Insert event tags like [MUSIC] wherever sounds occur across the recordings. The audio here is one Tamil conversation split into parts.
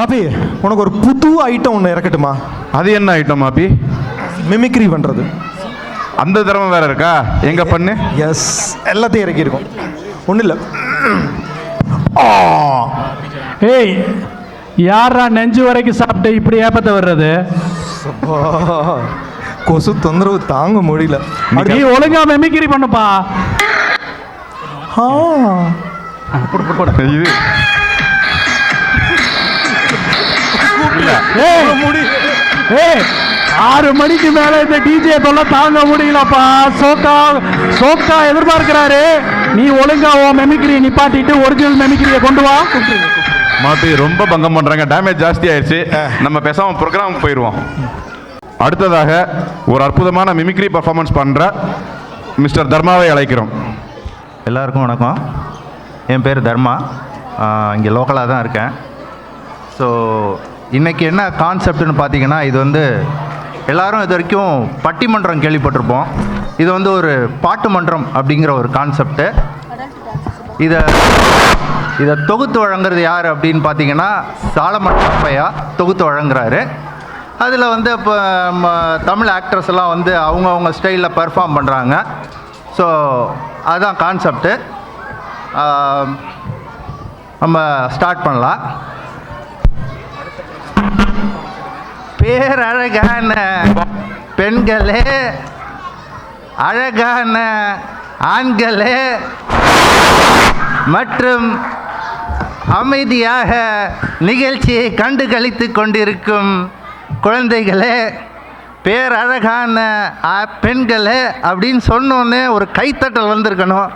மாப்பி உனக்கு ஒரு புது ஐட்டம் ஒன்று இறக்கட்டுமா? அது என்ன ஐட்டம் மாப்பி மிமிக்ரி பண்ணுறது அந்த திறமை வேற இருக்கா? எங்க பண்ணு? எஸ் எல்லாத்தையும் இறக்கியிருக்கோம். ஒன்றும் இல்லை. ஏய் யாரா நெஞ்சு வரைக்கும் சாப்பிட்டு இப்படி ஏப்பத்த வர்றது கொசு தொந்தரவு தாங்க முடியல. நீ ஒழுங்கா மெமிக்ரி பண்ணுப்பா. ஆ. இது. ஆறு மணிக்கு மேல இந்த டிஜே தொல்லை தாங்க முடியலப்பா. சோக்கா சோக்கா எதிர்பார்க்கிறாரு. நீ ஒழுங்கா உன் மெமிக்ரி நிப்பாட்டிட்டு ஒரிஜினல் மெமிக்ரியை கொண்டு வா. மாப்பி ரொம்ப பங்கம் பண்றாங்க. டேமேஜ் ஜாஸ்தி ஆயிடுச்சு நம்ம பேசாம ப்ரோக்ராம் போயிடுவோம். அடுத்ததாக ஒரு அற்புதமான மிமிக்ரி பர்ஃபார்மன்ஸ் பண்ற மிஸ்டர் தர்மாவை அழைக்கிறோம். எல்லாருக்கும் வணக்கம். என் பேர் தர்மா. இங்கே லோக்கலாக தான் இருக்கேன். ஸோ இன்றைக்கி என்ன கான்செப்ட்னு பார்த்தீங்கன்னா இது வந்து எல்லாரும் இது வரைக்கும் பட்டிமன்றம் கேள்விப்பட்டிருப்போம். இது வந்து ஒரு பாட்டு மன்றம் அப்படிங்கிற ஒரு கான்செப்ட்டு இதை இதை தொகுத்து வழங்குறது யார் அப்படின்னு பார்த்தீங்கன்னா சாலமட்டப்பையா தொகுத்து வழங்குறாரு. அதில் வந்து இப்போ தமிழ் ஆக்ட்ரஸ் எல்லாம் வந்து அவங்கவுங்க ஸ்டைலில் பெர்ஃபார்ம் பண்ணுறாங்க ஸோ அதுதான் கான்செப்ட்டு நம்ம ஸ்டார்ட் பண்ணலாம். பேரழகான பெண்களே அழகான ஆண்களே மற்றும் அமைதியாக நிகழ்ச்சியை கண்டு கழித்து கொண்டிருக்கும் குழந்தைகளே பேரழகான பெண்களே அப்படின்னு சொன்னோன்னே ஒரு கைத்தட்டல் வந்திருக்கணும்.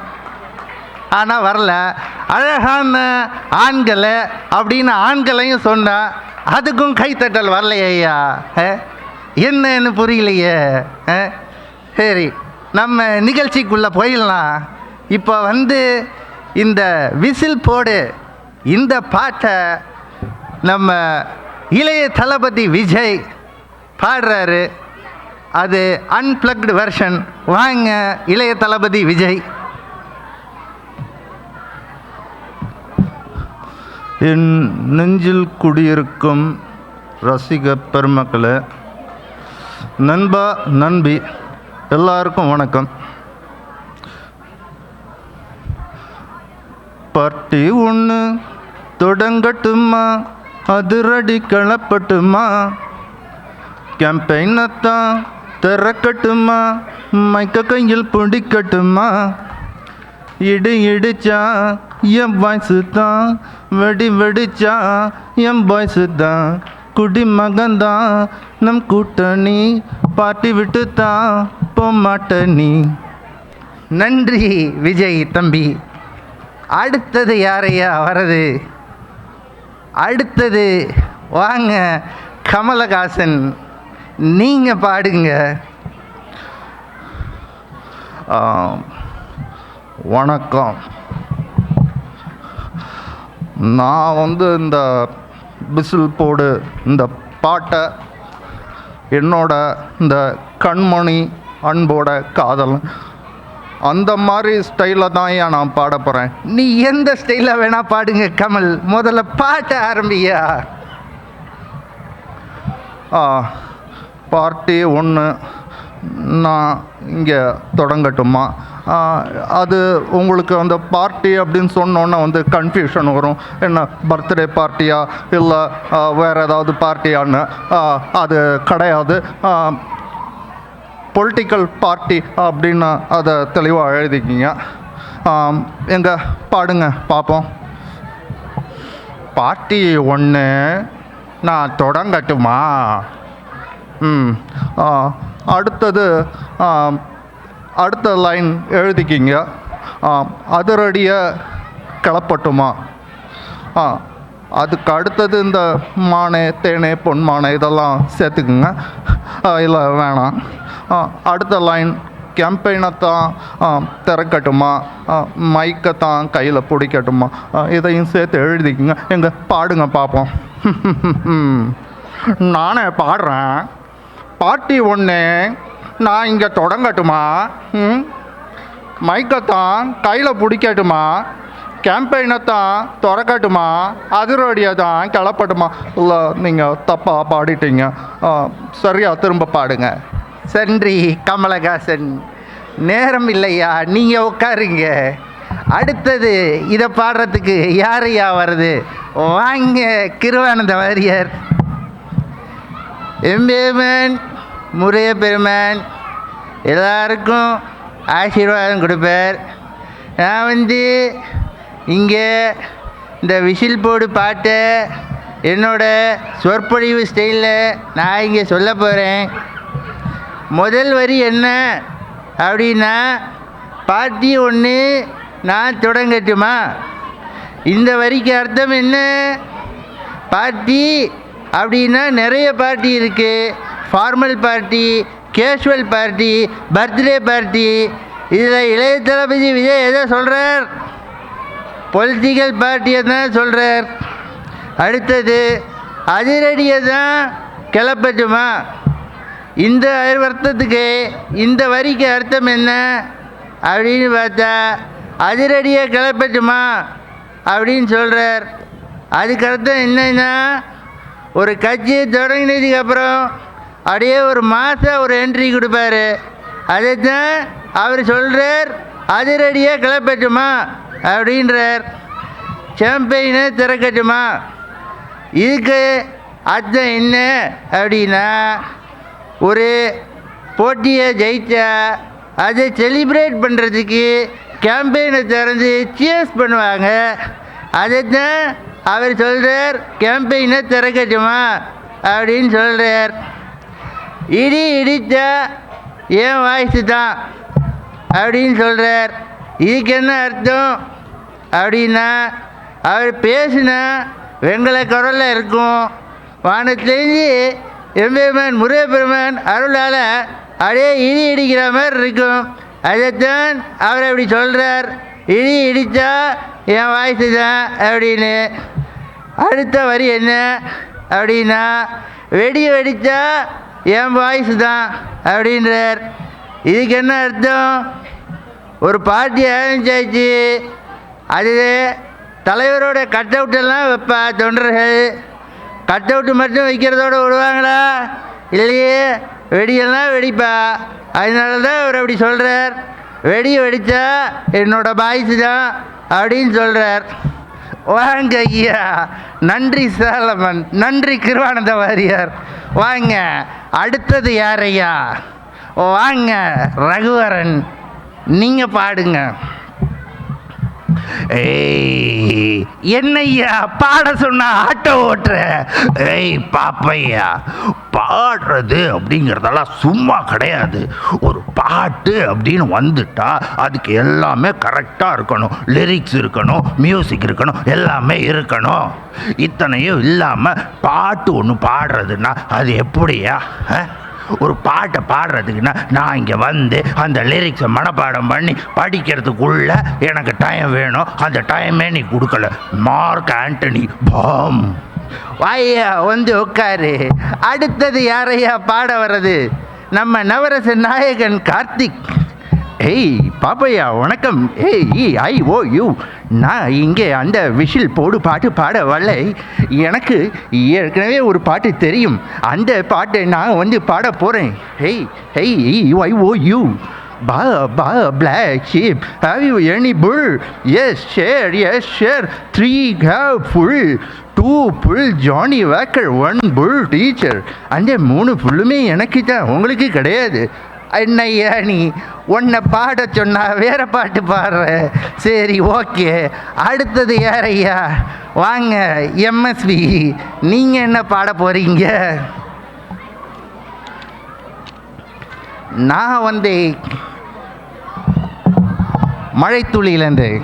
ஆனால் வரல. அழகான ஆண்களை அப்படின்னு ஆண்களையும் சொன்னால் அதுக்கும் கைத்தட்டல் வரலையா ஐயா என்னன்னு புரியலையே சரி நம்ம நிகழ்ச்சிக்குள்ளே போயிடலாம். இப்போ வந்து இந்த விசில் போடு இந்த பாட்டை நம்ம இளைய தளபதி விஜய் பாடுறாரு. அது அன்பிளக்டு வெர்ஷன் வாங்க இளைய தளபதி விஜய். என் நெஞ்சில் குடியிருக்கும் ரசிக பெருமக்களே நண்பா நண்பி எல்லாருக்கும் வணக்கம். பட்டி ஒன்று தொடங்கட்டுமா? அதிரடி கிளப்பட்டுமா? கேம்பெயினத்தான் திறக்கட்டுமா? மைக்க கையில் பிடிக்கட்டுமா? இடி இடிச்சா என் வாய்ஸு தான் வெடி வெடிச்சா என் பாய்ஸு தான் குடி மகன்தான் நம் கூட்டணி பாட்டி விட்டு தான் போமாட்ட நீ. நன்றி விஜய் தம்பி. அடுத்தது யாரையா வரது? அடுத்தது வாங்க கமலஹாசன். நீங்கள் பாடுங்க. வணக்கம். நான் வந்து இந்த பிசில் போடு இந்த பாட்டை என்னோட இந்த கண்மணி அன்போட காதல் அந்த மாதிரி ஸ்டைலில் தான் ஏன் நான் பாட போகிறேன் நீ எந்த ஸ்டைலில் வேணால் பாடுங்க கமல். முதல்ல பாட்ட ஆரம்பியா? ஆ பார்ட்டி ஒன்று நான் இங்கே தொடங்கட்டுமா? அது உங்களுக்கு அந்த பார்ட்டி அப்படின்னு சொன்னோன்னே வந்து கன்ஃபியூஷன் வரும். என்ன பர்த்டே பார்ட்டியா இல்லை வேறு ஏதாவது பார்ட்டியான்னு அது கிடையாது. பொலிட்டிக்கல் பார்ட்டி அப்படின்னு அதை தெளிவாக எழுதிக்கிங்க. எங்கே பாடுங்க பார்ப்போம் பார்ட்டி ஒன்று நான் தொடங்கட்டுமா? ம் ஆ, அடுத்தது அடுத்த லைன் எழுதிக்கிங்க. ஆ, அதிரடியை கிளப்பட்டுமா? ஆ அதுக்கு அடுத்தது இந்த மானே தேனே பொன்மானே இதெல்லாம் சேர்த்துக்குங்க. இல்லை வேணாம். ஆ, அடுத்த லைன் கேம்பெயினைத்தான் திறக்கட்டுமா? மைக்கைத்தான் கையில் பிடிக்கட்டுமா? இதையும் சேர்த்து எழுதிக்குங்க. எங்கே பாடுங்க பார்ப்போம். [LAUGHS] நானே பாடுறேன். பாட்டி ஒன்று நான் இங்கே தொடங்கட்டுமா? ம்? மைக்கைத்தான் கையில் பிடிக்கட்டுமா? கேம்பெயினைத்தான் திறக்கட்டுமா? அதிரோடியை தான் கிளப்பட்டுமா? இல்லை நீங்கள் தப்பாக பாடிட்டீங்க. சரியாக சரியா திரும்ப பாடுங்க. சன்றி கமலஹாசன் நேரம் இல்லையா? நீங்கள் உட்காருங்க. அடுத்தது இதை பாடுறதுக்கு யாரையா வருது? வாங்க கிருவானந்த வாரியர் எம்பேமன் முறைய பெருமான் எல்லாருக்கும் ஆசீர்வாதம் கொடுப்பார். நான் வந்து இங்கே இந்த விசில் போடு பாட்டை என்னோட சொற்பொழிவு ஸ்டைலில் நான் இங்கே சொல்ல போகிறேன். முதல் வரி என்ன அப்படின்னா பாட்டி ஒன்று நான் தொடங்கட்டுமா? இந்த வரிக்கு அர்த்தம் என்ன? பார்ட்டி அப்படின்னா நிறைய பார்ட்டி இருக்குது formal party casual party birthday party இதில் இளைய தளபதி விஜய் எதை சொல்கிறார் பொலிட்டிக்கல் பார்ட்டியை தான் சொல்கிறார் அடுத்தது அதிரடியை தான் கிளப்பட்டுமா? இந்த அர்த்தத்துக்கு இந்த வரிக்கு அர்த்தம் என்ன? அப்படின்னு பார்த்தா அதிரடியை கிளப்பட்டுமா? அப்படின்னு சொல்கிறார் அதுக்கு அர்த்தம் என்னன்னா ஒரு கட்சியை தொடங்கினதுக்கு அப்புறம் அப்படியே ஒரு மாதம் ஒரு என்ட்ரி கொடுப்பாரு. அதை தான் அவர் சொல்கிறார் அதிரடியாக கிளப்பட்டுமா அப்படின்றார். சாம்பெயினை திறக்கட்டுமா? இதுக்கு அர்த்தம் என்ன அப்படின்னா ஒரு போட்டியை ஜெயித்தா அதை செலிப்ரேட் பண்ணுறதுக்கு கேம்பெயினை திறந்து சியர்ஸ் பண்ணுவாங்க. அதை தான் அவர் சொல்கிறார் கேம்பெயினை திறக்கட்டுமா? அப்படின்னு சொல்கிறார் இடி இடித்த என் வாய்ஸு தான் அப்படின்னு சொல்கிறார் இதுக்கு என்ன அர்த்தம்? அப்படின்னா அவர் பேசினா வெங்கல குரலில் இருக்கும். வானத்துலேருந்து எம்பெருமான் முருகப்பெருமான் அருளால் அப்படியே இடி இடிக்கிற மாதிரி இருக்கும். அதைத்தான் அவர் அப்படி சொல்கிறார் இடி இடித்தா என் வாய்ஸு தான் அப்படின்னு. அடுத்த வரி என்ன? அப்படின்னா வெடி வெடித்தா என் வாய்ஸ் தான் அப்படின்றார். இதுக்கு என்ன அர்த்தம்? ஒரு பார்ட்டி ஆரம்பிச்சாச்சு அது தலைவரோட கட் அவுட்டெல்லாம் வைப்பா தொண்டர்கள். கட் அவுட்டு மட்டும் வைக்கிறதோட விடுவாங்களா? இல்லையே வெடியெல்லாம் வெடிப்பா. அதனால தான் அவர் அப்படி சொல்கிறார் வெடி வெடித்தா என்னோட பாய்ஸ் தான் அப்படின்னு சொல்கிறார் வாங்க ஐயா. நன்றி சேலமன். நன்றி கிருவானந்த வாரியார் வாங்க. அடுத்தது யார் ஐயா? வாங்க ரகுவரன். நீங்கள் பாடுங்க. ஏய் என்னய்யா பாட சொன்ன ஆட்டோ ஓட்டுற? ஏய் பாப்பையா பாடுறது அப்படிங்கிறதெல்லாம் சும்மா கிடையாது. ஒரு பாட்டு அப்படின்னு வந்துட்டா அதுக்கு எல்லாமே கரெக்டாக இருக்கணும். லிரிக்ஸ் இருக்கணும் மியூசிக் இருக்கணும் எல்லாமே இருக்கணும். இத்தனையும் இல்லாமல் பாட்டு ஒன்று பாடுறதுன்னா அது எப்படியா ஆ? ஒரு பாட்டை பாடுறதுக்குன்னா நான் இங்கே வந்து அந்த லிரிக்ஸை மனப்பாடம் பண்ணி படிக்கிறதுக்குள்ள எனக்கு டைம் வேணும். அந்த டைமே நீ கொடுக்கல. மார்க் ஆண்டனி பாம் வாயா வந்து உட்காரு. அடுத்தது யாரையா பாட வர்றது? நம்ம நவரச நாயகன் கார்த்திக். ஏய் பாப்பையா வணக்கம். ஏய் ஐ ஓ யூ நான் இங்கே அந்த விஷில் போடு பாட்டு பாட வரல எனக்கு ஏற்கனவே ஒரு பாட்டு தெரியும். அந்த பாட்டை நான் வந்து பாட போகிறேன் hey hey I oh you baa baa black sheep have you any full yes sir yes sir three have full two full Johnny Walker one full teacher அந்த மூணு புல்லுமே எனக்கு தான். உங்களுக்கு கிடையாது. என்னய்யா நீ உன்னை பாட சொன்னா வேற பாட்டு பாடுற. சரி ஓகே. அடுத்தது யாரையா? வாங்க எம்எஸ்வி நீங்கள் என்ன பாட போகிறீங்க நான் வந்து மழைத்துளியிலேருந்து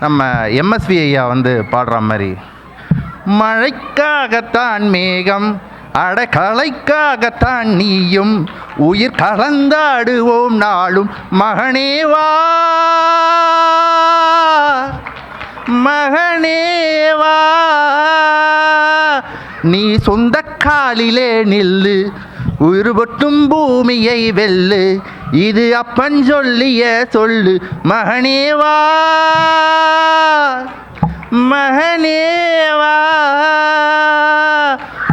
நம்ம எம்எஸ்வி ஐயா வந்து பாடுற மாதிரி. மழைக்காகத்தான் மேகம் அடகலைக்காகத்தான் நீயும் உயிர் கலந்தாடுவோம் நாளும். மகனேவா மகனேவா நீ சொந்த காலிலே நில்லு. உயிர்பட்டும் பூமியை வெல்லு. இது அப்பன் சொல்லிய சொல்லு. மகனேவா மகனேவா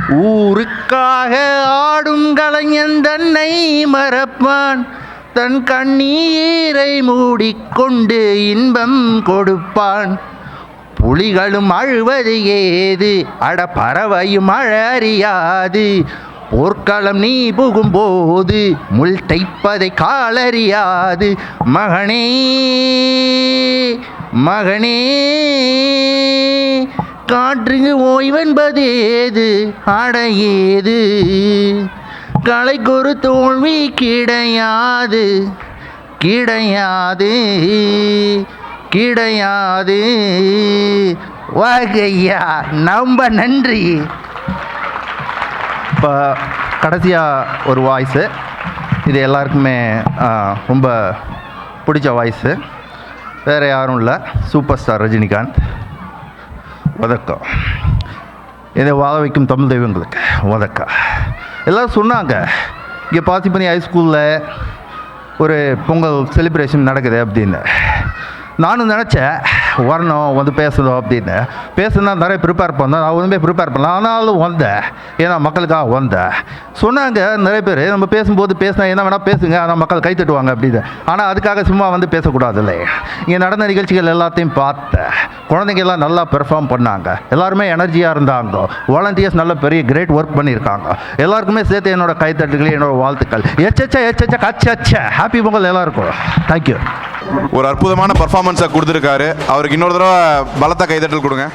ஊருக்காக ஆடும் கலைஞன் தன்னை மறப்பான். தன் கண்ணீரை மூடிக்கொண்டு இன்பம் கொடுப்பான். புலிகளும் அழுவது ஏது? அட பறவையும் அழ அறியாது. போர்க்களம் நீ புகும்போது முள் தைப்பதை காலறியாது. மகனே மகனே காற்றுக்கு ஓய்வென்பது ஏது? அடையேது ஏது கலைக்கொரு தோல்வி கிடையாது. கிடையாது. கிடையாது. வாகையா நம்ப நன்றி. இப்போ கடைசியாக ஒரு வாய்ஸு. இது எல்லாருக்குமே ரொம்ப பிடிச்ச வாய்ஸு. வேறு யாரும் இல்லை. Super star Rajinikanth. வதக்கம் இதை வாழ வைக்கும் தமிழ் தெய்வங்களுக்கு வதக்கம் எல்லோரும் சொன்னாங்க இங்கே பாசிப்பனி ஹைஸ்கூலில் ஒரு பொங்கல் செலிப்ரேஷன் நடக்குது அப்படின்னு. நானும் நினச்சேன் வரணும் வந்து பேசணும் அப்படின்னு. பேசுனா நிறைய ப்ரிப்பேர் பண்ணோம் நான் ஒன்றுமே ப்ரிப்பேர் பண்ணல. ஆனாலும் வந்தேன். ஏன்னா மக்களுக்காக வந்தேன். சொன்னாங்க நிறைய பேர் நம்ம பேசும்போது பேசினா என்ன வேணால் பேசுங்க ஆனால் மக்கள் கை தட்டுவாங்க அப்படின்னு. ஆனால் அதுக்காக சும்மா வந்து பேசக்கூடாதுல்ல. இங்கே நடந்த நிகழ்ச்சிகள் எல்லாத்தையும் பார்த்தேன். குழந்தைங்க எல்லாம் நல்லா பெர்ஃபார்ம் பண்ணாங்க. எல்லாருமே எனர்ஜியாக இருந்தாங்க. வாலண்டியர்ஸ் நல்ல பெரிய கிரேட் ஒர்க் பண்ணியிருக்காங்க. எல்லாருக்குமே சேர்த்து என்னோட கைத்தட்டுகள் என்னோட வாழ்த்துக்கள். எச்சச்ச எச்சச்ச கச்சச்ச. ஹாப்பி பொங்கல் எல்லாருக்கும். தேங்க்யூ ஒரு அற்புதமான பர்ஃபார்மன்ஸை கொடுத்துருக்காரு. அவருக்கு இன்னொரு தடவை பலத்த கைதட்டல் கொடுங்க.